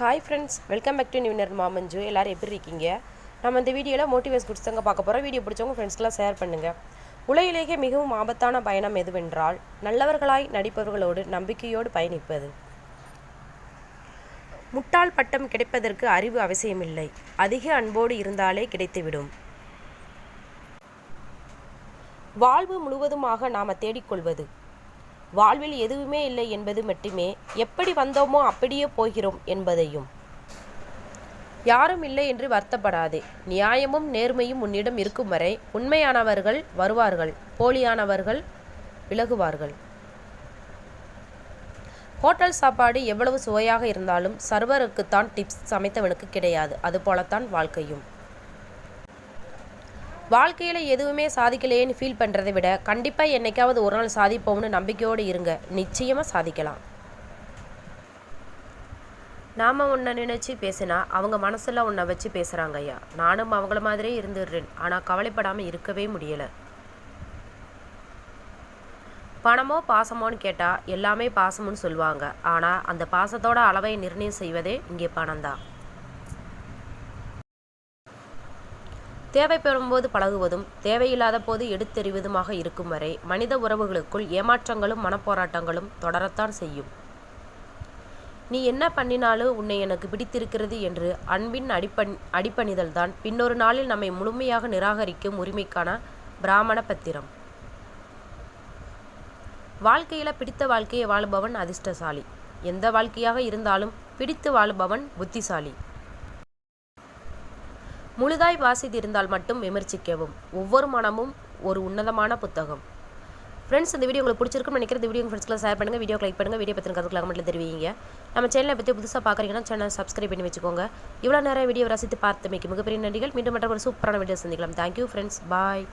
Hi friends welcome back to நியூனர் மாமஞ்சு எல்லோரும் எப்படி இருக்கீங்க? நம்ம இந்த வீடியோவில் மோட்டிவேஸ் குட்ஸ் தாங்க பார்க்க போகிறோம் வீடியோ பிடிச்சவங்க ஃப்ரெண்ட்ஸ்க்கெலாம் ஷேர் பண்ணுங்கள் உலகிலேயே மிகவும் ஆபத்தான பயணம் எதுவென்றால் நல்லவர்களாய் நடிப்பவர்களோடு நம்பிக்கையோடு பயணிப்பது. முட்டாள் பட்டம் கிடைப்பதற்கு அறிவு அவசியமில்லை. அதிக அன்போடு இருந்தாலே கிடைத்துவிடும். வாழ்வு முழுவதுமாக நாம் தேடிக்கொள்வது. வாழ்வில் எதுவுமே இல்லை என்பது மட்டுமே. எப்படி வந்தோமோ அப்படியே போகிறோம் என்பதையும். யாரும் இல்லை என்று வருத்தப்படாதே. நியாயமும் நேர்மையும் உன்னிடம் இருக்கும் வரை உண்மையானவர்கள் வருவார்கள் போலியானவர்கள் விலகுவார்கள். ஹோட்டல் சாப்பாடு எவ்வளவு சுவையாக இருந்தாலும் சர்வருக்குத்தான் டிப்ஸ் சமைத்தவனுக்கு கிடையாது. அதுபோலத்தான் வாழ்க்கையும். வாழ்க்கையில் எதுவுமே சாதிக்கலையேன்னு ஃபீல் பண்ணுறதை விட கண்டிப்பாக என்னைக்காவது ஒரு நாள் சாதிப்போம்னு நம்பிக்கையோடு இருங்க. நிச்சயமாக சாதிக்கலாம். நாம் உன்னை நினச்சி பேசினா அவங்க மனசில் உன்னை வச்சு பேசுகிறாங்க ஐயா. நானும் அவங்கள மாதிரியே இருந்துடுறேன். ஆனால் கவலைப்படாமல் இருக்கவே முடியலை. பணமோ பாசமோன்னு கேட்டால் எல்லாமே பாசமுன்னு சொல்லுவாங்க. ஆனால் அந்த பாசத்தோட அளவை நிர்ணயம் செய்வதே இங்கே பணம்தான். தேவைப்படும் போது பழகுவதும் தேவையில்லாத போது எடுத்தெறிவதுமாக இருக்கும் வரை மனித உறவுகளுக்குள் ஏமாற்றங்களும் மனப்போராட்டங்களும் தொடரத்தான் செய்யும். நீ என்ன பண்ணினாலும் உன்னை எனக்கு பிடித்திருக்கிறது என்று அன்பின் அடிப்பண் அடிப்பணிதல்தான். பின்னொரு நாளில் நம்மை முழுமையாக நிராகரிக்கும் உரிமைக்கான பிராமண பத்திரம். வாழ்க்கையில் பிடித்த வாழ்க்கையை வாழுபவன் அதிர்ஷ்டசாலி. எந்த வாழ்க்கையாக இருந்தாலும் பிடித்து வாழுபவன் புத்திசாலி. முழுதாய் வாசித்திருந்தால் மட்டும் விமர்சிக்கவும். ஒவ்வொரு மனமும் ஒரு உன்னதமான புத்தகம். ஃப்ரெண்ட்ஸ் இந்த வீடியோ உங்களுக்கு பிடிச்சிருக்குன்னு நினைக்கிற வீடியோ ஃப்ரெண்ட்ஸ்க்குலாம் ஷேர் பண்ணுங்கள் வீடியோ லைக் பண்ணுங்கள் வீடியோ பற்றின கருத்துக்கள் கமெண்ட்டில் தெரிவிங்க. நம்ம சேனலை பற்றி புதுசாக பார்க்குறீங்கன்னா சேனல் சப்ஸ்கிரைப் பண்ணி வச்சுக்கோங்க. இவ்வளோ நேரம் வீடியோ ரசித்து பார்த்தமைக்கு மிகப்பெரிய நன்றிகள். மீண்டும் மற்ற ஒரு சூப்பரான வீடியோ சந்திக்கலாம். Thank you friends bye